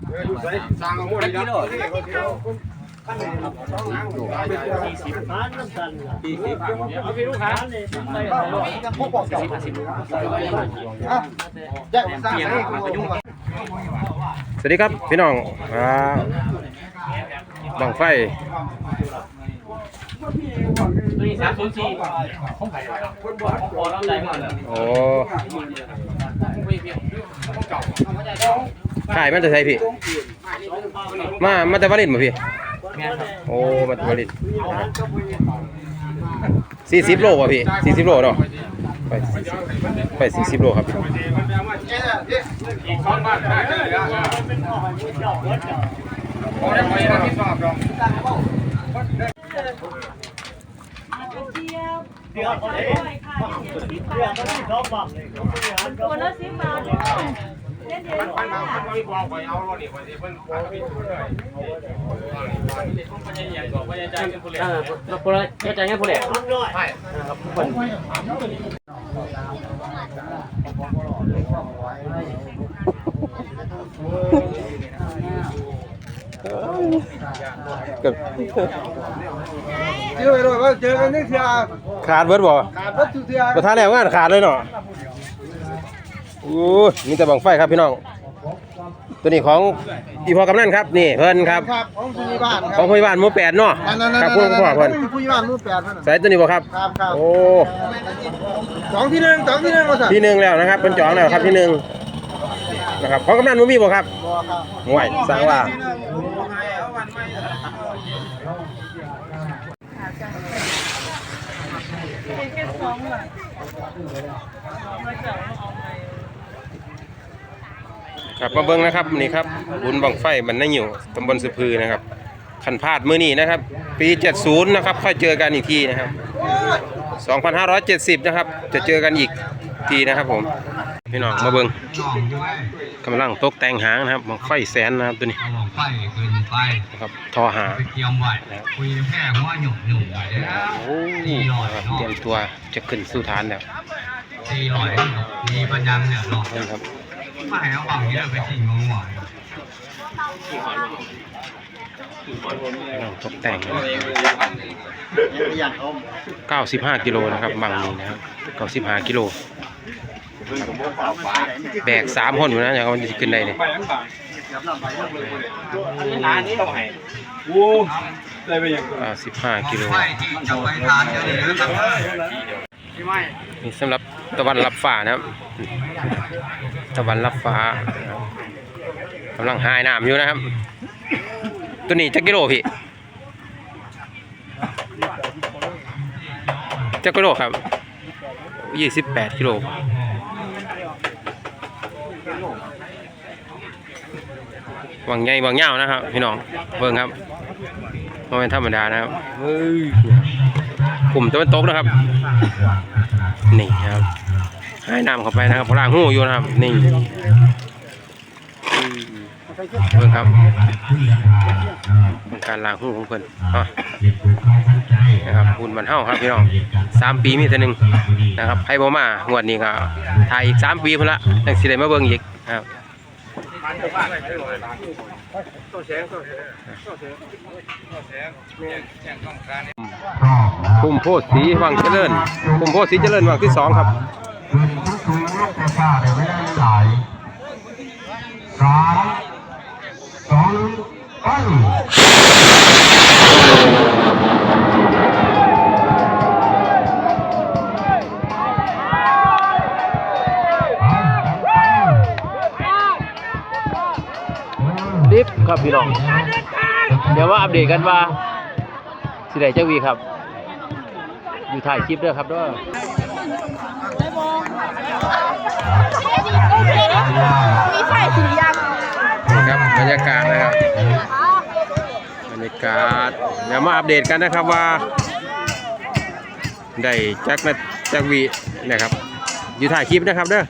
สวัสดีครับพี่น้องอ่าบังไฟนี่สามศูนย์สี่ของใครคนบอกของพอแล้วใจหมดเลยโอ้ ขายมันจะใช่พี่ มามาแต่วารินมาพี่ งานครับโอ้มาแต่วารินสี่สิบโลป่ะพี่สี่สิบโลเนาะไปไปสี่สิบโลครับอีกสองบ้านได้เลยนะพอได้ไปแล้วที่สอบหรอกเดี๋ยวคนนี้เดี๋ยวคนนี้ชอบฟังเลยคนละสิบบาท เล่นมันมามันไม่พอไปเอาราเนี่ยไปเพิ่นขาไปทุกเลยเออเราคนละเข้าใจงั้นผู้เด็กใช่เจอเลยว่าเจอกันนี่เสียขาดเบิดบ่ขาดวัตถุเสียประธานแล้วงานขาดเลยเนาะ อ้ยมีแต่บังไฟครับพี่น้อง ตัวนี้ของอีพอกำนันครับ นี่เพิ่นครับ ครับของผู้ใหญ่บ้านคขรัองพยาบาลหมู่แปดเนาะนั่นนั่นคนั่รันบพวกพ่อเพิ่นผู้ใหญ่บ้านมือแปดนั่นใส่ตัวนี้บ่ครับ ครับครับโอ้สองที่หนึ่งสองที่หนึ่งมาสั่งที่หนึ่งแล้วนะครับเป็นจองแล้วครับที่หนึ่งนะครับของกำนันบ่มีบ่ครับบ่ครับห่วยสร้างว่าแค่สองหลัง ครับมาเบิ่งนะครับนี่ครับบุญบังไฟบรรณอยู่ตำบลสะพือนะครับขันพลาดมือนี้นะครับ ปี 70 นะครับ ค่อยเจอกันอีกทีนะครับ 2570 นะครับ จะเจอกันอีกทีนะครับผม พี่น้องมาเบิงกำลังตกแต่งหางนะครับบังไฟแสนนะครับตัวนี้เอาหลงไปเกินไปนะครับทอหาไปเกียมไหวคุยแค่ว่าหยุ่มหยุ่มไหวแล้วโอ้นะครับเตรียมตัวจะขึ้นสู่ฐานแล้วสี่ร้อยมีปัญญังเนี่ยหลอกนครับ ไม่ให้เอาฝั่งนี้เราไปทิ้งงงหวายกำลังตกแต่งนะครับ95กิโลนะครับบังนี้นะครับ95กิโลแบกสามคนอยู่นะอย่างมันจะขึ้นได้เนี่ยสิบห้ากิโลนี่สำหรับตะวันรับฟ้านะครับะวันรับฟ้ากำลังหายน้ำอยู่นะครับ ตัวนี้จักกิโลพี่จักกิโลครับยี่สิบแปดกิโลวางใหญ่วางยาวนะครับ พี่น้องเบิ่งครับม่เป็นธรรมดานะครับเฮ้ยกลุ่มตะวันตกนะครับ นี่ครับ ให้น้ำเข้าไปนะครับพลางหูอยู่นะครับ นี่เบิ่งครับเป็นการล้างหูของเพิ่อะนะครับบุญบรรเทาครับพี่น้องสามปีมีแต่หนึ่งนะครับให้บ่มางวดนี้ก็ถ่ายอีกสามปีพุ่นละจังสิได้มาเบิ่งอีกครับตัวแสงตัวแสงตัวแสงตัวแสงแสงต้องการคุมโพสีวังเจริญคุมโพสีเจริญวังที่สองครับ สามสองไปลิฟครับพี่น้อง เดี๋ยวว่าอัปเดตกันว่าสิไดเจ้าวีครับ อยู่ถ่ายคลิปด้วยครับด้วย มีไฟสียังนี่ครับบรรยากาศนะครับบรรยากาศเดี๋ยวมาอัปเดตกันนะครับว่า ได้จักนะจักวีนะครับ อยู่ถ่ายคลิปนะครับเด้อ